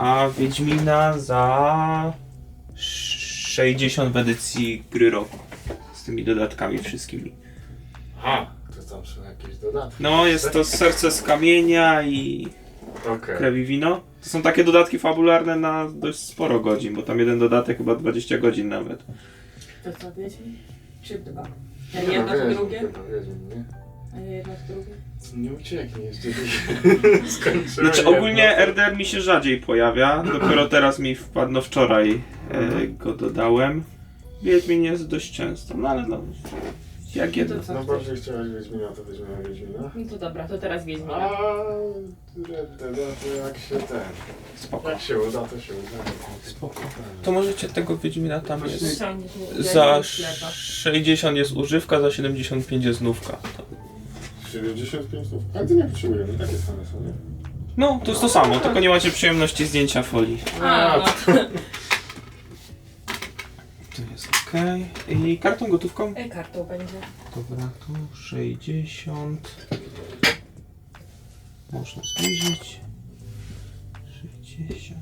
a Wiedźmina za 60 w edycji gry roku. Z tymi dodatkami wszystkimi. Aha, to tam są jakieś dodatki. No, jest to serce z kamienia i Okej. krew i wino. To są takie dodatki fabularne na dość sporo godzin, bo tam jeden dodatek chyba 20 godzin nawet. To co, Wiedźmin? Czy dwa? No, A jedno to Wiedźmin, drugie? Wiedźmin, nie? A? Nie ucieknie jeszcze Skończyłem. Znaczy ogólnie RDR mi się rzadziej pojawia, dopiero teraz mi wpadł, wczoraj e, go dodałem. Wiedźmin jest dość często, no ale no, jak jedno. To co No bardziej chciałeś Wiedźmina, to weźmiemy Wiedźmina. No to dobra, to teraz. A Red Dead, to jak się ten... Spoko. Jak się uda, to się uda. Spoko. To możecie tego Wiedźmina tam jest. Za sklepa. 60 jest używka, za 75 jest znówka. To- 75 słów. A ty nie potrzebujemy, takie same są, nie? No, to jest to samo, tylko nie macie przyjemności zdjęcia folii. A, no to... To jest ok. I kartą gotówką? E, kartą będzie. Dobra, tu 60. Można zbliżyć. 60.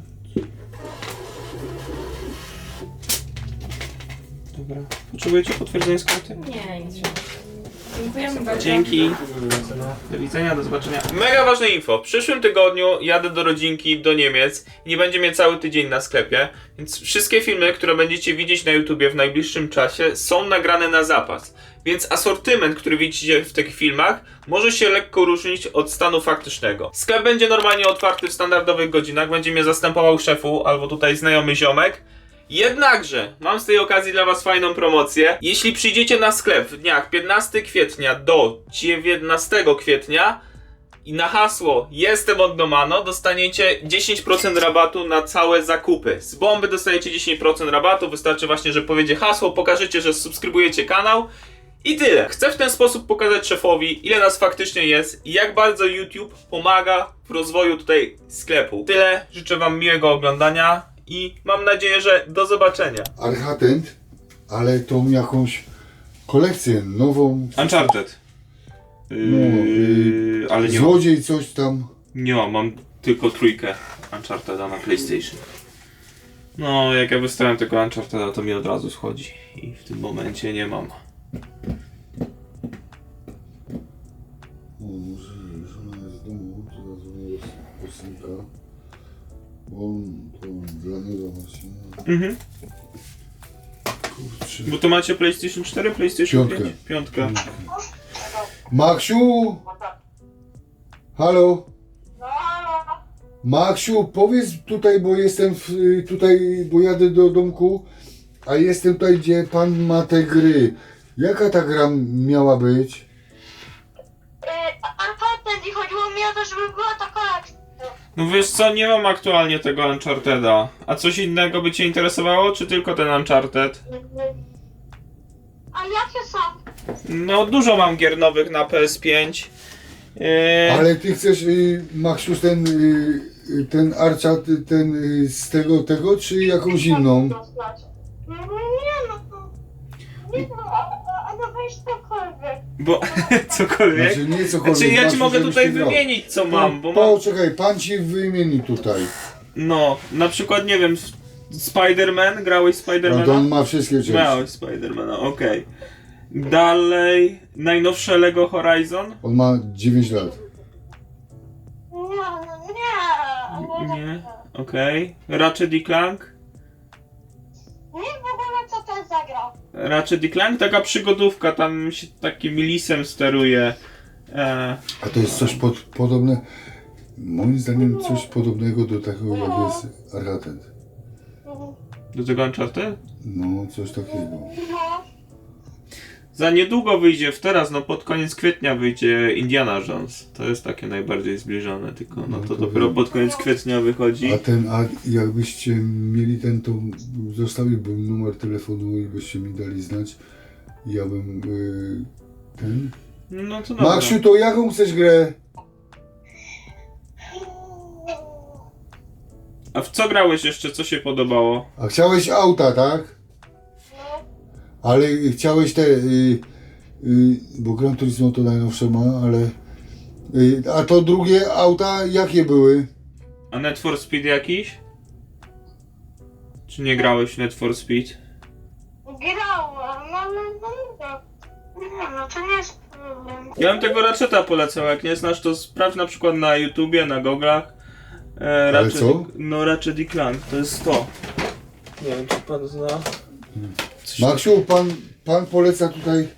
Dobra. Potrzebujecie potwierdzenia z karty? Nie, nic. Dziękujemy bardzo. Dzięki. Do widzenia, do zobaczenia. Mega ważne info. W przyszłym tygodniu jadę do rodzinki do Niemiec i nie będzie mnie cały tydzień na sklepie, więc wszystkie filmy, które będziecie widzieć na YouTubie w najbliższym czasie są nagrane na zapas. Więc asortyment, który widzicie w tych filmach, może się lekko różnić od stanu faktycznego. Sklep będzie normalnie otwarty w standardowych godzinach, będzie mnie zastępował szefu albo tutaj znajomy ziomek. Jednakże mam z tej okazji dla Was fajną promocję. Jeśli przyjdziecie na sklep w dniach 15 kwietnia do 19 kwietnia i na hasło Jestem od Domano dostaniecie 10% rabatu na całe zakupy. Z bomby dostajecie 10% rabatu, wystarczy właśnie, że powiecie hasło, pokażecie, że subskrybujecie kanał i tyle. Chcę w ten sposób pokazać szefowi, ile nas faktycznie jest i jak bardzo YouTube pomaga w rozwoju tutaj sklepu. Tyle, życzę Wam miłego oglądania i mam nadzieję, że do zobaczenia. Archatent, ale tą jakąś kolekcję nową. Uncharted. No, Yy, ale nie mam, Złodziej coś tam. nie mam, mam tylko trójkę Uncharteda na PlayStation. No, jak ja wystawiam tego Uncharteda, to mi od razu schodzi. I w tym momencie nie mam. O, może żona jest w domu, to zadzwonię do synka. Bo on niego właśnie. Mhm. Kurczę. Bo to macie PlayStation 4, PlayStation Piątkę. 5? Piątka. Maksiu! Halo? Maksiu, powiedz tutaj, bo jestem w, tutaj, bo jadę do domku, a jestem tutaj, gdzie pan ma te gry. Jaka ta gra miała być? Uncharted i chodziło mi o to, żeby była ta. No wiesz co, nie mam aktualnie tego Uncharteda. A coś innego by cię interesowało, czy tylko ten Uncharted? A jakie są? No, dużo mam gier nowych na PS5. Yy, Ale ty chcesz, y, Maksiu, ten, y, y, ten Archat, ten y, z tego, tego, czy jakąś inną? To. Nie, no to... Nie no, no weź cokolwiek. Bo cokolwiek. Znaczy nie cokolwiek. Znaczy ja ci Maksiu, mogę tutaj wymienić co mam, bo mam. Poczekaj, pan ci wymieni tutaj. No, na przykład nie wiem, Spider-Man, grałeś No to on Spider-Mana? ma wszystkie części. Miałeś Spider-Mana, okej. Dalej, najnowsze Lego Horizon? On ma 9 lat. Nie, no nie. Nie, Nie, okej. Ratchet i Clank? Ratchet i Clank, taka przygodówka, tam się takim lisem steruje. E, A to jest coś pod, podobne, moim zdaniem coś podobnego do tego jak jest Archatent. do tego Uncharted? No, coś takiego. Za niedługo wyjdzie, w teraz, no pod koniec kwietnia wyjdzie Indiana Jones. To jest takie najbardziej zbliżone, tylko no No to to dopiero pod koniec kwietnia wychodzi. A ten, a jakbyście mieli ten, to zostawiłbym numer telefonu i byście mi dali znać. Ja bym y, ten. No to dobra. Maksiu, to jaką chcesz grę? A w co grałeś jeszcze, co się podobało? A chciałeś auta, tak? Ale chciałeś te. Y, y, bo Gran Turismo to najnowsze ma, ale. Y, a to drugie auta jakie były? A Net for Speed jakiś? Czy nie grałeś w Need for Speed? Grałem, no ale no mówię. Nie no, to nie jest problem. Ja bym tego Ratcheta polecał, jak nie znasz, to sprawdź na przykład na YouTubie, na goglach. E, Ale co? No Ratchet i Clank, to jest to. Nie wiem, czy pan zna. Coś Maksiu, pan, pan poleca tutaj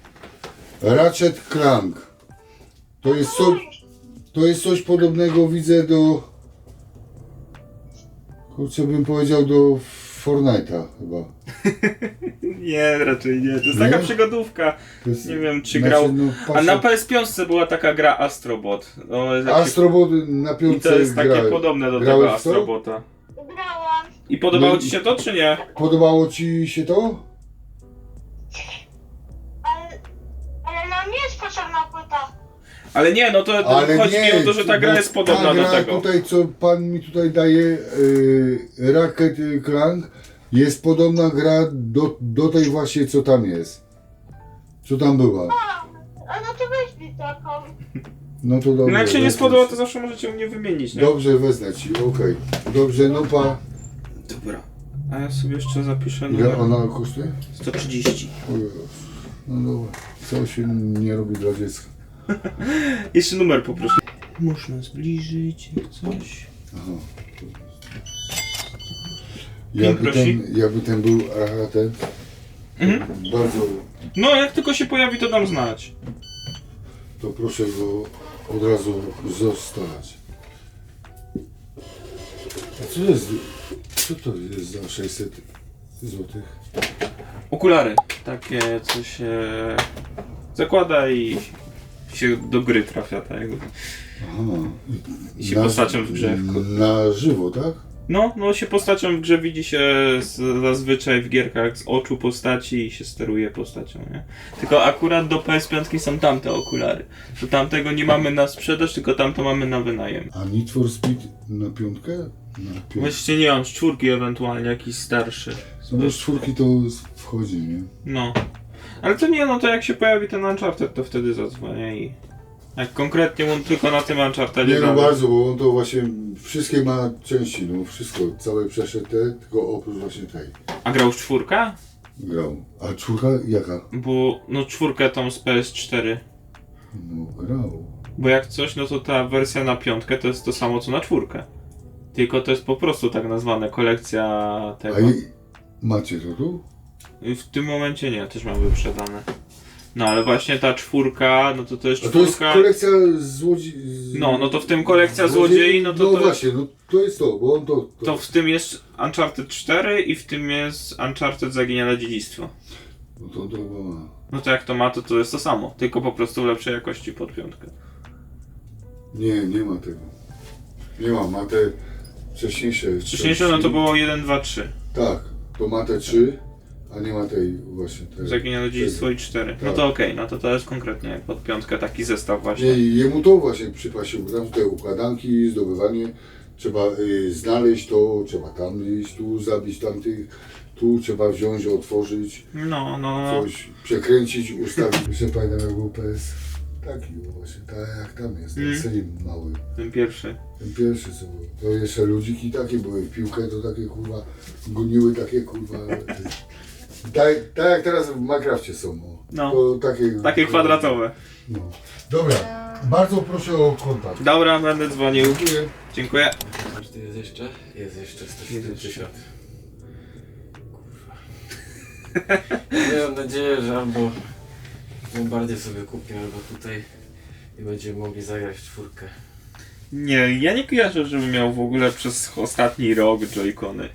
Ratchet Clank. To jest, co, to jest coś podobnego, widzę, do... Kurczę, bym powiedział do Fortnite'a chyba. Nie, raczej nie. To jest Nie? taka przygodówka. Jest, Nie wiem, czy znaczy, grał. no, A patrzę- na PS5 była taka gra Astrobot. No, jest jak się- Astrobot na I piątce to jest takie grałem. podobne do Grałeś tego to? Astrobota. Grałam. I podobało No i- ci się to, czy nie? Podobało ci się to? Ale nie, no to Ale chodzi nie, mi o to, że ta gra jest podobna ta do gra tego. tutaj, co pan mi tutaj daje, yy, Racket Clank, jest podobna gra do, do tej właśnie, co tam jest. Co tam była. A, a no to weź mi taką. No to dobrze. No jak się nie wezmę spodoba, to zawsze możecie mnie wymienić, nie? Dobrze, wezmę ci, okej. Dobrze, no pa. Dobra. A ja sobie jeszcze zapiszę Ile numer ona kosztuje? 130. Oj, No dobra, co się nie robi dla dziecka. Jeszcze numer poproszę. Można zbliżyć jak coś. Aha. Jakby prosi? ten, jakby ten był rachatem, Mhm. bardzo, No, jak tylko się pojawi, to dam znać. to proszę go od razu zostać. A co jest, co to jest za 600 złotych? Okulary. Takie, co się zakłada i się do gry trafia, tak. Aha. I się postacią w grze. Na żywo, tak? No, no się postacią w grze widzi się z, zazwyczaj w gierkach z oczu postaci i się steruje postacią, nie? Tylko akurat do PS5 są tamte okulary. To tamtego nie mamy na sprzedaż, tylko tamto mamy na wynajem. A Need for Speed na piątkę? Na piątkę. Właściwie nie mam, z czwórki ewentualnie jakiś starszy. No bo z czwórki to wchodzi, nie? No. Ale to nie, no to jak się pojawi ten Uncharted, to wtedy zadzwonię i... Jak konkretnie on tylko na tym Unchartedzie Nie no zagra. bardzo, bo on to właśnie wszystkie ma części, no wszystko, całe przeszedł te, tylko oprócz właśnie tej A grał w czwórkę? grał. A czwórka jaka? Bo, no czwórkę tą z PS4. No grał. Bo jak coś, no to ta wersja na piątkę to jest to samo co na czwórkę. Tylko to jest po prostu tak nazwane kolekcja A tego. i, macie to tu? W tym momencie nie, też mam wyprzedane. No ale właśnie ta czwórka, no to to jest A to jest czwórka. kolekcja złodzi... z- No, no to w tym kolekcja złodziei, no to No to- właśnie, no to jest to, bo on to... to, To w tym jest Uncharted 4 i w tym jest Uncharted Zaginione Dziedzictwo. No to, to chyba ma. No to jak to ma, to to jest to samo. Tylko po prostu w lepszej jakości pod piątkę. Nie, nie ma tego. Nie ma, ma te wcześniejsze... Wcześniejsze no to było 1, 2, 3. Tak, to ma te trzy, a nie ma tej właśnie tej... Zaginione Dziedzictwo i 4. No Tak. to okej, no to to jest konkretnie jak pod piątkę taki zestaw właśnie. Nie, i jemu to właśnie przypasiło, bo tam tutaj układanki, zdobywanie, trzeba y, znaleźć to, trzeba tam iść, tu zabić tamtych, tu trzeba wziąć, otworzyć, No, no. coś przekręcić, ustawić. Jeszcze pamiętam jak był PS, taki był właśnie, tak jak tam jest, ten Mm. slim mały, Ten pierwszy. ten pierwszy co był. To jeszcze ludziki takie były, w piłkę to takie kurwa, goniły takie kurwa, y, tak, tak jak teraz w Minecrafcie są, o. No. To takie, Takie kwadratowe. No. Dobra, bardzo proszę o kontakt. Dobra, będę dzwonił. Dziękuję. Dziękuję. Czy jest jeszcze? Jest jeszcze 170. Kurwa. Ja mam nadzieję, że albo bardziej sobie kupię, albo tutaj i będziemy mogli zagrać w czwórkę. Nie, ja nie kojarzę, żebym miał w ogóle przez ostatni rok Joy-Cony.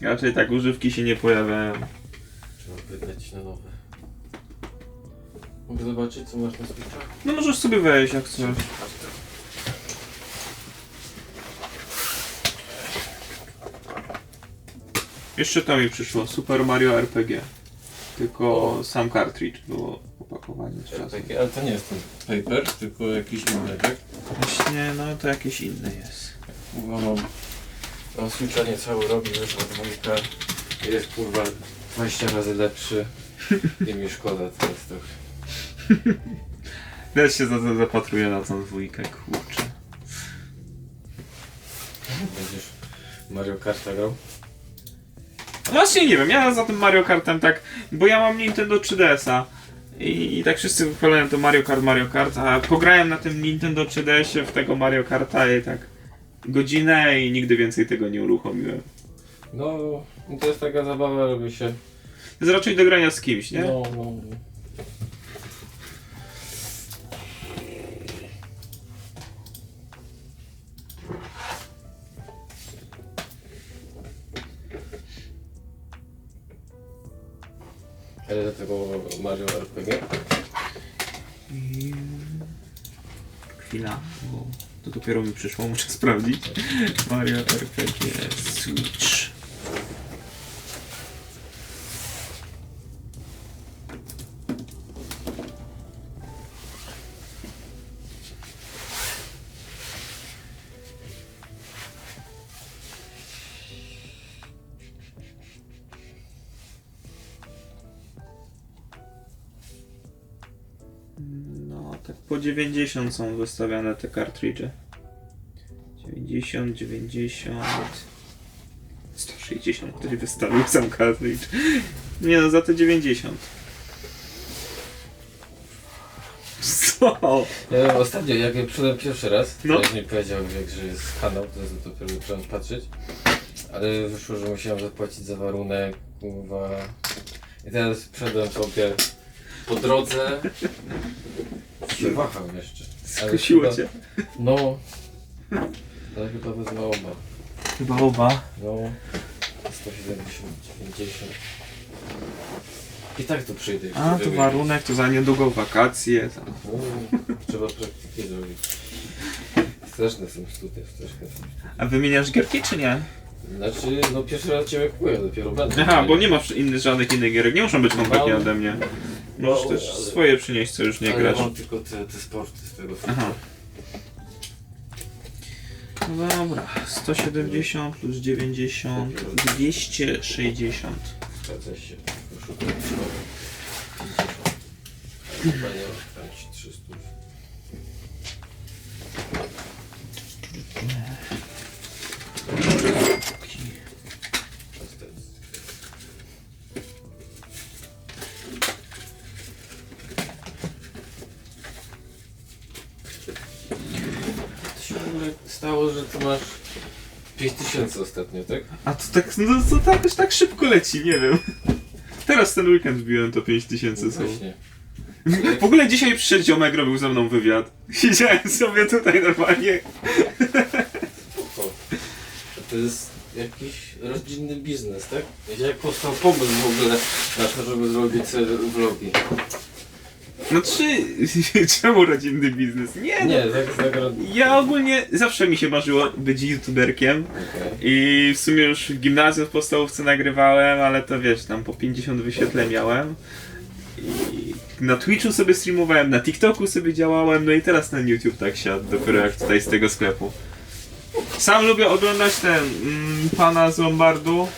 Raczej tak używki się nie pojawiają. Trzeba wydać na nowe. Mogę zobaczyć co masz na Switcha? No możesz sobie wejść jak chcesz. Jeszcze to mi przyszło, Super Mario RPG. Tylko sam cartridge było opakowanie z czasem. Takie, ale to nie jest ten paper, tylko jakiś inny, tak? Właśnie, no to jakieś inne jest. Mam, mam Switcha niecały rok i wyszła dwójka. i Jest kurwa 20 razy lepszy. I mi szkoda teraz trochę. Też się za- za- zapatruję na tą dwójkę, kurczę. Będziesz Mario Karta grał? Właśnie nie wiem, ja za tym Mario Kartem tak, bo ja mam Nintendo 3DS-a i, i tak wszyscy wychwalają to Mario Kart, Mario Kart, a pograłem na tym Nintendo 3DS-ie w tego Mario Karta i tak godzinę i nigdy więcej tego nie uruchomiłem. No, to jest taka zabawa, żeby się... To jest raczej do grania z kimś, nie? No, no. Ale do tego Mario RPG? Chwila, bo to dopiero mi przyszło, muszę sprawdzić. Mario RPG Switch. Po 90 są wystawiane te kartridże. 90, 90. 160 ktoś wystawił sam kartridż. Nie no, za te 90. Co? Ja wiem, ostatnio, jak ja przyszedłem pierwszy raz, No. ktoś mi powiedział, jak, że jest kanał, to dopiero zacząłem patrzeć. Ale wyszło, że musiałem zapłacić za warunek, kurwa. I teraz przyszedłem sobie po drodze. Się waham jeszcze. Ale Skusiło chyba- cię. No. Ale chyba wezmę oba. Chyba oba. No. 170, 90. I tak to przyjdę. A, to żeby- warunek, to za niedługo wakacje. Tam. No, trzeba praktyki zrobić. Straszne są studia, straszne są. A wymieniasz gierki czy nie? Znaczy, no pierwszy raz cię kupuję, dopiero będę. Aha, bo nie masz innych, żadnych innych gierek. Nie muszą być kompletnie ode mnie. Możesz Mam, też ale- swoje przynieść, co już nie Ale grasz. mam tylko te, te sporty z tego Aha. No dobra, 170 plus 90, 260. Zgadza się. Szukam 50. Chyba nie ma tam ci 300. 5000 ostatnio, tak? A to tak, no to tak, już tak szybko leci, nie wiem. Teraz ten weekend wbiłem to 5000 słów. Właśnie. W ogóle dzisiaj przyszedł ziomek, robił ze mną wywiad. Siedziałem sobie tutaj normalnie. Spoko. A To jest jakiś rodzinny biznes, tak? Jak powstał pomysł w ogóle na to, żeby zrobić vlogi? No czy... Czemu rodzinny biznes? Nie, no. Nie, tak, Ja ogólnie zawsze mi się marzyło być youtuberkiem. I w sumie już w gimnazjum w podstawówce nagrywałem, ale to wiesz, tam po 50 wyświetleń miałem. I na Twitchu sobie streamowałem, na TikToku sobie działałem, no i teraz ten YouTube tak siadł, dopiero jak tutaj z tego sklepu. Sam lubię oglądać ten mm, pana z Lombardu.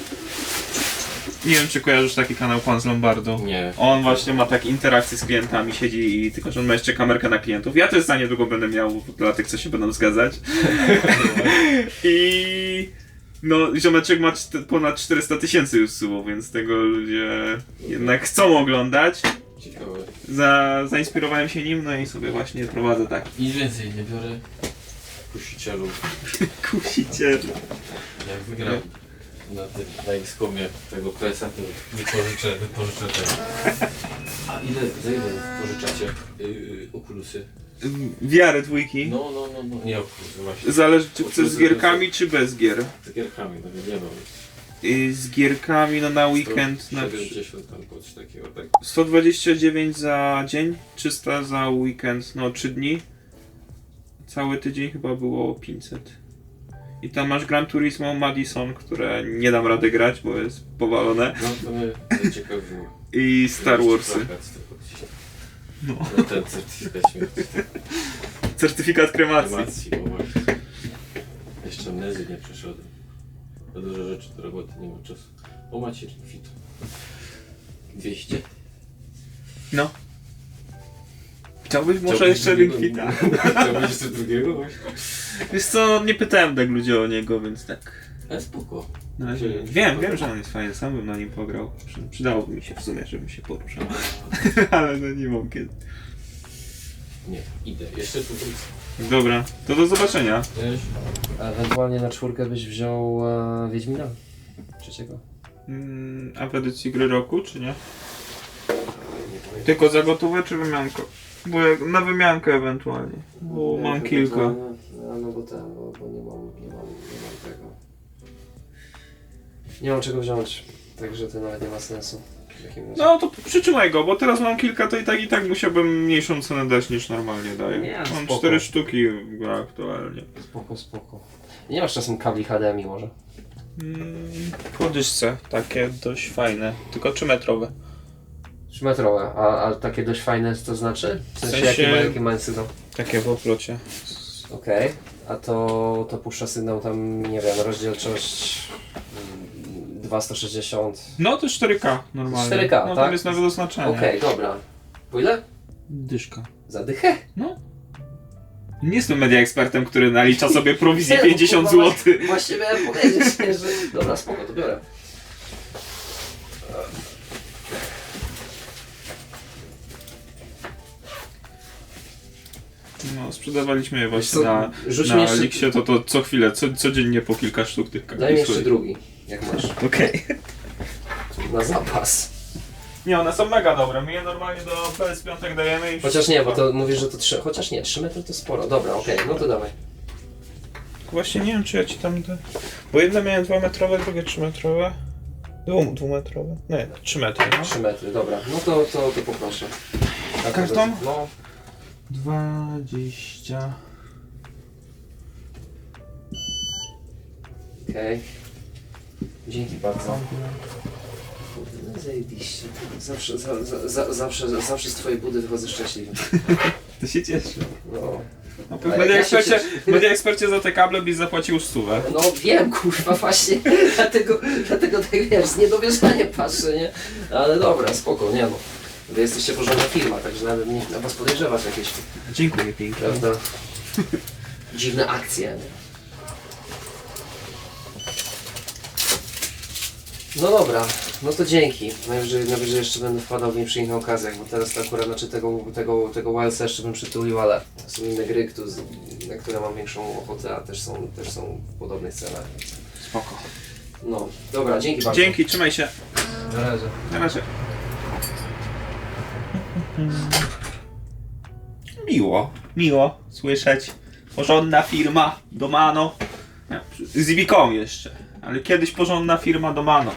Nie wiem, czy kojarzysz taki kanał Pan z Lombardu. Nie. On właśnie ma tak interakcje z klientami, siedzi i tylko, że on ma jeszcze kamerkę na klientów. Ja też za niedługo będę miał dla tych, co się będą zgadzać. I no, ziomeczek ma ponad 400 tysięcy już subów, więc tego ludzie jednak chcą oglądać. Ciekawe. Za, zainspirowałem się nim, no i sobie właśnie prowadzę tak. Nic więcej nie biorę. Kusicielu. Kusiciel. Jak wygram na, tym, na XCOMie tego PS-a, to wypożyczę, wypożyczę tego. A ile, za ile pożyczacie yy, okulusy? Wiarę dwójki. No, no, no, no. Nie okulusy, właśnie. Zależy, czy chcesz z gierkami, czy bez gier. Z gierkami, no nie wiem. Z gierkami, no na weekend, na 70 tam coś takiego, tak? 129 za dzień, 300 za weekend, no 3 dni. Cały tydzień chyba było 500. I tam masz Gran Turismo Madison, które nie dam rady grać, bo jest powalone. No to mnie zaciekawiło. I Star Warsy. No. No ten certyfikat śmierci. Certyfikat kremacji. Jeszcze amnezję nie przeszedłem. Za dużo rzeczy do roboty, nie ma czasu. O macie kwit. 200? No. Chciałbyś może Chciałbyś jeszcze? Ringfita? Chciałbyś jeszcze drugiego właśnie? Wiesz co, nie pytałem tak ludzi o niego, więc tak. Ale spoko. Na razie Czyli- wiem, wiem, że on jest fajny, sam bym na nim pograł. Przy- Przydałoby mi się w sumie, żebym się poruszał. Ale no nie mam kiedy. Nie, idę. Jeszcze tu wrócę. Dobra, to do zobaczenia. A ewentualnie na czwórkę byś wziął e, Wiedźmina? Trzeciego? Mm, a w edycji gry roku, czy nie? Nie pamiętam. Tylko za gotówę, czy wymiankę? Bo jak, na wymiankę ewentualnie. Bo Nie, mam to- kilka. No, no bo ten, bo, bo nie mam, nie mam, nie mam tego. Nie mam czego wziąć, także to nawet nie ma sensu. W takim razie. No to przytrzymaj go, bo teraz mam kilka, to i tak i tak musiałbym mniejszą cenę dać niż normalnie daję. Nie, mam spoko. cztery sztuki w aktualnie. Spoko, spoko. Nie masz czasem kabli HDMI może? Mm, po dyszce, takie dość fajne, tylko 3 metrowe. 3 metrowe, a, a takie dość fajne to znaczy? W sensie, sensie- jaki, ma, jaki ma sygnał? Takie w oplocie. Okej, a to, to puszcza sygnał tam, nie wiem, rozdzielczość mm, 2160. No to 4K normalnie. 4K, no, tak? tam jest nawet oznaczenie. Okej, dobra. Po ile? Dyszka. Za dychę? Nie jestem media ekspertem, który nalicza sobie prowizję Nie, no, 50 kurwa, zł. Właśnie miałem powiedzieć, że... Dobra, spoko, to biorę. No, sprzedawaliśmy je właśnie Co, na, rzuć mi na jeszcze- Elixie, to, to co chwilę, co, codziennie po kilka sztuk tych Daj mi jeszcze drugi, jak masz. Okej. Na zapas. Nie, one są mega dobre. My je normalnie do PS5 dajemy i Chociaż nie, bo to mówisz, że to 3... Chociaż nie, 3 metry to sporo. Dobra, okej, no to dawaj. Właśnie nie wiem, czy ja ci tam... Te... Bo jedne miałem 2 metrowe, drugie 3 metrowe. Dwu, dwumetrowe? Nie, 3 metry, no. 3 metry, dobra. No to, to, to poproszę. Tak, Karton? No. 20... Okej. Dzięki bardzo. Kurde, no zajebiście. Zawsze, za, za, za, zawsze, zawsze z twojej budy wychodzę szczęśliwy. To się cieszę. No. No, Ale w media ja się media ekspercie za te kable byś zapłacił stówę. No wiem, kurwa, właśnie. dlatego, dlatego tak wiesz, z niedowierzaniem patrzę, nie? Ale dobra, spoko, nie no. Wy jesteście porządna firma, także nawet nie na was podejrzewać jakieś, Dziękuję pięknie. prawda? Dziwne akcje, nie? No dobra, no to dzięki. Najwyżej, najwyżej jeszcze będę wpadał w nie przy innych okazjach, bo teraz to akurat znaczy tego, tego, tego Wildsa jeszcze bym przytulił, ale są inne gry, na które mam większą ochotę, a też są, też są w podobnych cenach. Spoko. No, dobra, dzięki bardzo. Dzięki, trzymaj się. Na razie. Na razie. Miło, miło słyszeć. Porządna firma, Domano. Z Iwiką jeszcze, ale kiedyś porządna firma Domano.